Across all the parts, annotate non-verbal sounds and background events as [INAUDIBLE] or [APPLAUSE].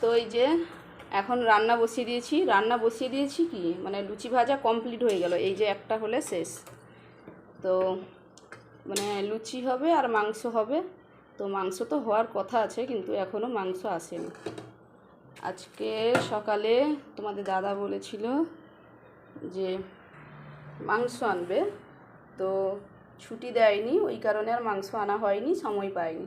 তো এই যে এখন রান্না বসিয়ে দিয়েছি। রান্না বসিয়ে দিয়েছি কি? মানে লুচি ভাজা কমপ্লিট হয়ে গেল। এই যে একটা হলে শেষ। তো মানে লুচি হবে আর মাংস হবে। তো মাংস তো হওয়ার কথা আছে কিন্তু এখনও মাংস আসেনি। আজকে সকালে তোমাদের দাদা বলেছিল যে মাংস আনবে। তো ছুটি দেয়নি, ওই কারণে আর মাংস আনা হয়নি, সময় পাইনি।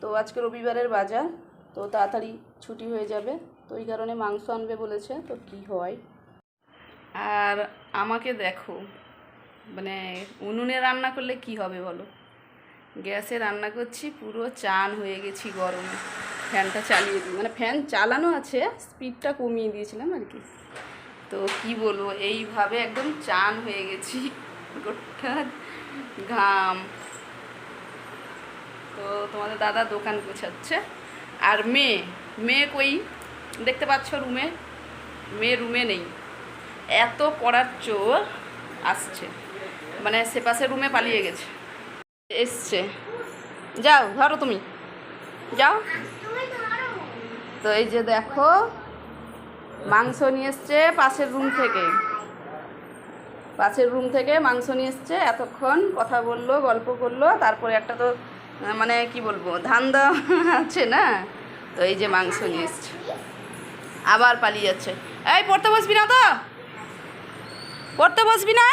তো আজকে রবিবারের বাজার। তো তাড়াতাড়ি ছুটি হয়ে যাবে। তো ওই কারণে মাংস আনবে বলেছে, তো কি হয়? আর আমাকে দেখো মানে উনুনে রান্না করলে কি হবে বলো? গ্যাসে রান্না করছি, পুরো চান হয়ে গেছি গরমে। ফ্যানটা চালিয়ে দিই। মানে ফ্যান চালানো আছে, স্পিডটা কমিয়ে দিয়েছিলাম আর কি। তো কি বলব, এইভাবে একদম চান হয়ে গেছি। গোটা ঘাম। তো তোমাদের দাদা দোকান গোছাচ্ছে। আর মেয়ে মেয়ে কই? দেখতে পাচ্ছ রুমে? মেয়ে রুমে নেই। এত পড়ার চোর আসছে। মানে সে পাশে রুমে পালিয়ে গেছে। এসছে। যাও, ধরো তুমি। যাও। তো এই যে দেখো, মাংস নিয়ে এসছে পাশের রুম থেকে। পাশের রুম থেকে মাংস নিয়ে এসছে, এতক্ষণ কথা বলল, গল্প করল, তারপরে একটা তো মানে কি বলব ধান্দা [LAUGHS] আছে না? তো এই যে মাংস নিয়ে এসছে। আবার পালিয়ে যাচ্ছে। এই, পড়তে বসবি না তো? পড়তে বসবি না?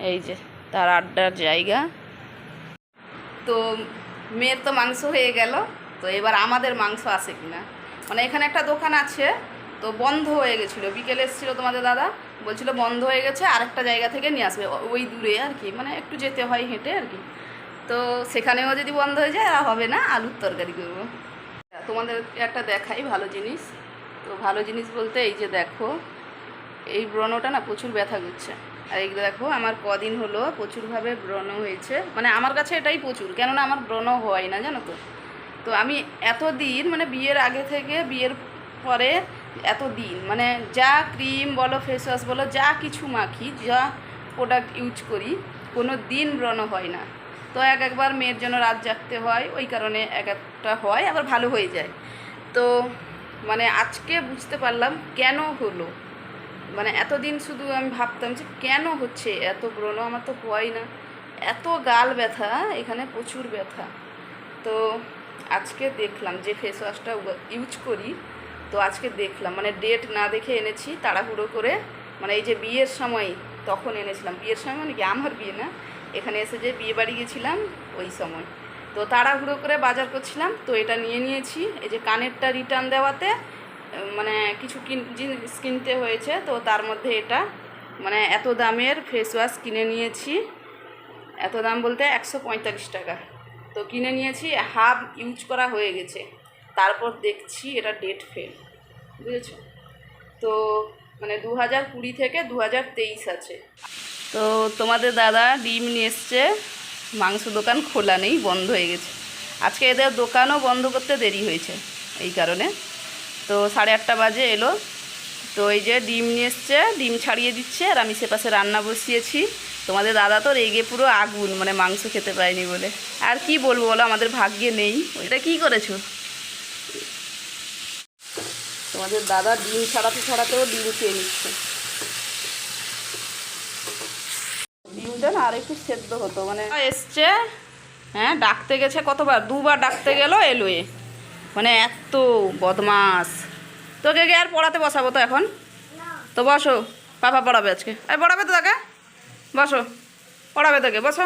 এই যে, তার আড্ডার জায়গা। তো মেয়ের তো মাংস হয়ে গেল। তো এবার আমাদের মাংস আসে কিনা? মানে এখানে একটা দোকান আছে। তো বন্ধ হয়ে গেছিল। বিকেলে এসেছিল তোমাদের দাদা, বলছিল বন্ধ হয়ে গেছে, আরেকটা জায়গা থেকে নিয়ে আসবে ওই দূরে আর কি মানে একটু যেতে হয় হেঁটে আর কি। তো সেখানেও যদি বন্ধ হয়ে যায়, আর হবে না, আলুর তরকারি করব। তোমাদের একটা দেখাই ভালো জিনিস। তো ভালো জিনিস বলতে এই যে দেখো, এই ব্রণটা না প্রচুর ব্যথা করছে। আর এইগুলো দেখো, আমার কদিন হলো প্রচুরভাবে ব্রণ হয়েছে। মানে আমার কাছে এটাই প্রচুর, কেননা আমার ব্রণ হয় না, জানো তো। তো আমি এতদিন মানে বিয়ের আগে থেকে, বিয়ের পরে এত দিন মানে যা ক্রিম বলো ফেস ওয়াশ বলো, যা কিছু মাখি, যা প্রোডাক্ট ইউজ করি, কোনো দিন ব্রণ হয় না। তো এক একবার মেয়ের জন্য রাত জাগতে হয়, ওই কারণে এক একটা হয়, আবার ভালো হয়ে যায়। তো মানে আজকে বুঝতে পারলাম কেন হলো? মানে এতদিন শুধু আমি ভাবতাম যে কেন হচ্ছে এত ব্রণ, আমার তো হয় না। এত গাল ব্যথা, এখানে প্রচুর ব্যথা। তো আজকে দেখলাম যে ফেস ওয়াশটা ইউজ করি তো আজকে দেখলাম মানে ডেট না দেখে এনেছি, তাড়াহুড়ো করে মানে এই যে বিয়ের সময় তখন এনেছিলাম। বিয়ের সময় মানে কি আমার বিয়ে না? এখানে এসে যে বিয়ে বাড়ি গেছিলাম, ওই সময়। তো তাড়াহুড়ো করে বাজার করছিলাম, তো এটা নিয়ে নিয়েছি। এই যে কানেরটা রিটার্ন দেওয়াতে মানে কিছু জিনিস কিনতে হয়েছে, তো তার মধ্যে এটা। মানে এত দামের ফেস ওয়াশ কিনে নিয়েছি। এত দাম বলতে একশো পঁয়তাল্লিশ টাকা। তো কিনে নিয়েছি হাফ ইউজ করা হয়ে গেছে। তারপর দেখছি এটা ডেট ফেল বুঝেছ? তো মানে দু হাজার কুড়ি থেকে দু হাজার তেইশ আছে। তো তোমাদের দাদা ডিম নিয়ে এসছে, মাংস দোকান খোলা নেই, বন্ধ হয়ে গেছে। আজকে এদের দোকানও বন্ধ করতে দেরি হয়েছে এই কারণে। তো সাড়ে আটটা বাজে এলো। তো এই যে ডিম নিয়ে এসছে, ডিম ছাড়িয়ে দিচ্ছে, আর আমি সে পাশে রান্না বসিয়েছি। তোমাদের দাদা তো রেগে পুরো আগুন মানে মাংস খেতে পায়নি বলে। আর কি বলব বলো, আমাদের ভাগ্যে নেই। ওইটা কি করেছ? তোমাদের দাদা ডিম ছাড়াতে ছাড়াতেও ডিম খেয়ে নিচ্ছে। ডিমটা না আর একটু সেদ্ধ হতো মানে এসছে হ্যাঁ ডাকতে গেছে কতবার, দুবার ডাকতে গেল এ। মানে এত বদমাস। তোকে গিয়ে আর পড়াতে বসাবো তো এখন? তো বসো, পাপা পড়াবে আজকে। আর পড়াবে তো তাকে? বসো, পড়াবে তোকে, বসো।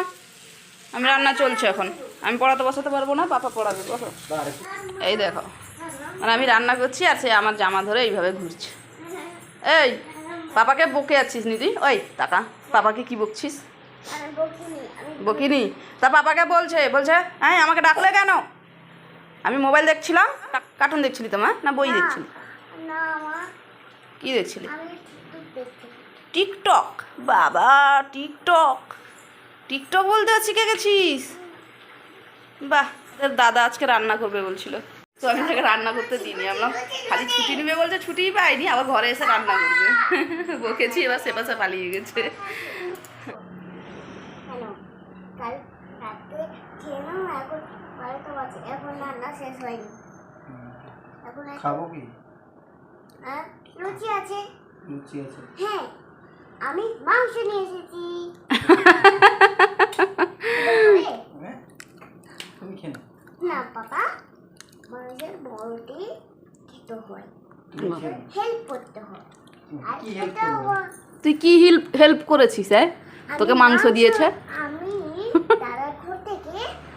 আমি রান্না চলছে এখন। আমি পড়াতে বসাতে পারব না, পাপা পড়াবে, বসো। এই দেখো। মানে আমি রান্না করছি আর সে আমার জামা ধরে এইভাবে ঘুরছে। এই পাপাকে বকে আছিস নিদি? ওই টাকা পাপাকে কি বকছিস? বকিনি তা পাপাকে বলছে বলছে হ্যাঁ আমাকে ডাকলে কেন? আমি মোবাইল দেখছিলাম কার্টুন দেখছিলি তোমার না বই দেখছিলি? কি দেখছিলি? টিকটক বাবা টিকটক। টিকটক বলতে শিখে গেছিস? বাহ দাদা আজকে রান্না করবে বলছিল। তো আমি তাকে রান্না করতে দিইনি। আমরা খালি ছুটি নেবে বলছে ছুটিই পাইনি আবার ঘরে এসে রান্না করবে। বকেছি এবার সে পাশে পালিয়ে গেছে। খাব কি? লুচি আছে। লুচি আছে। হ্যাঁ আমি মাংস নিয়ে এসেছি। হ্যাঁ? তুমি খেয়ে না বাবা মানুষের বড়টি খেতে হয়। হেল্প করতে হয়। তুই কি হেল্প হেল্প করেছিস হ্যাঁ তোকে মাংস দিয়েছে? আমি [LAUGHS] দাদার ঘর থেকে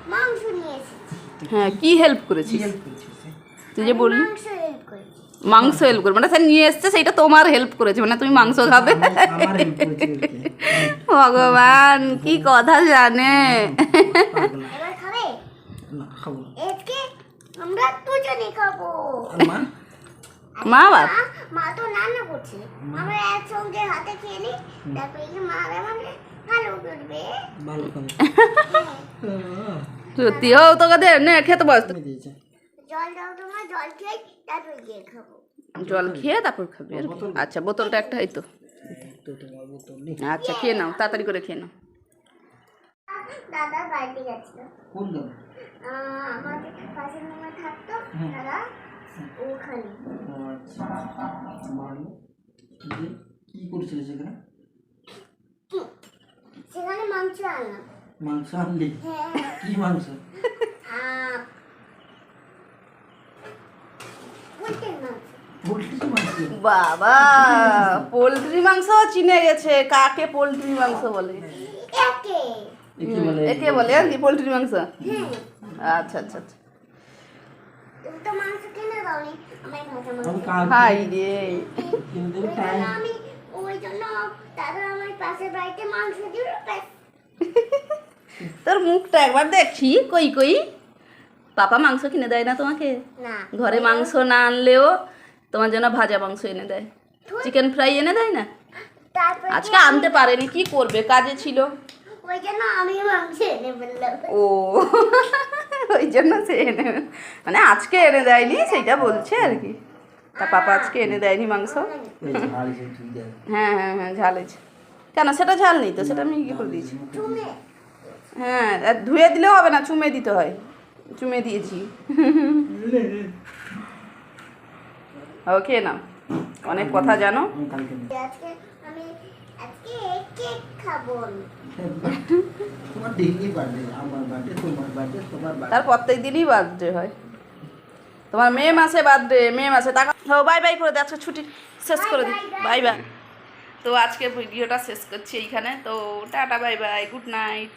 মাংস নিয়ে এসেছি। হ্যাঁ কি হেল্প করেছিস? তুই যে বললি মাংস হেল্প করেছি। মাংস হেল্প করে মানে সে নিয়ে এসছে সেইটা তোমার হেল্প করেছে। মানে তুমি মাংস খাবে। ভগবান কি কথা জানে। আমরা দুজনে খাব। মা মা? বাপ মা- মা তো রান্না করছে। আমরা একসঙ্গে হাতে খেয়ে নিই তারপরে কি মা মানে ভালো করবে। ভালো খাব হ্যাঁ। সত্যি ও তোকে দে নে খেতে বস। জল দাও তোমার জল খেয়ে তারপরে গিয়ে খাব। জল খেয়ে তারপর খাবি? আচ্ছা বোতলটা একটা হয়তো তো তোমার বোতল নেই আচ্ছা খেয়ে নাও তাড়াতাড়ি করে খেয়ে নাও। দাদা বাড়িতে গেছিল। কোন আহ, আমাদের পাশের রুমে থাকতো দাদা ওখানে। আচ্ছা মারলো কি করছিলে সেখানে? সেখানে মাংস আনলাম। মাংস আনলি? হ্যাঁ। কি মাংস? বাবা পোলট্রি মাংস চিনে গেছে। কাকে পোলট্রি মাংস বলে? একে একে বলে একে আর কি পোলট্রি মাংস। আচ্ছা আচ্ছা আচ্ছা। হাই রে। আমি ওই জন্য দাদা আমার পাশের বাড়িতে মাংস দিল তোর মুখটা একবার দেখি কই কই। পাপা মাংস কিনে দেয় না তোমাকে? ঘরে মাংস না আনলেও তোমার জন্য ভাজা মাংস এনে দেয়। চিকেন ফ্রাই এনে দেয় না? আজকে আনতে পারেনি কি করবে? কাজে ছিল। ওই জন্য আমি মাংস এনে বললাম ও ওই জন্য সে এনে মানে আজকে এনে দেয়নি সেইটা বলছে আর কি। তা পাপা আজকে এনে দেয়নি মাংস? হ্যাঁ হ্যাঁ হ্যাঁ ঝাল হয়েছে কেন সেটা ঝাল নেই তো সেটা আমি কি করে দিয়েছি? হ্যাঁ আর ধুয়ে দিলেও হবে না চুমে দিতে হয়। চুমে দিয়েছি। ওকে না অনেক কথা জানো। আজকে আমি আজকে কেক খাব। তোমার ডেইলি বার্থডে আমার বার্থডে তোমার বার্থডে তোমার বার্থডে তার প্রত্যেক দিনই বার্থডে হয়। তোমার মে মাসে বার্থডে মে মাসে টাকা বাই বাই করে দে আজকে ছুটি শেষ করে দিই বাই বাই তো আজকে ভিডিওটা শেষ করছি এইখানে। তো tata bye bye good night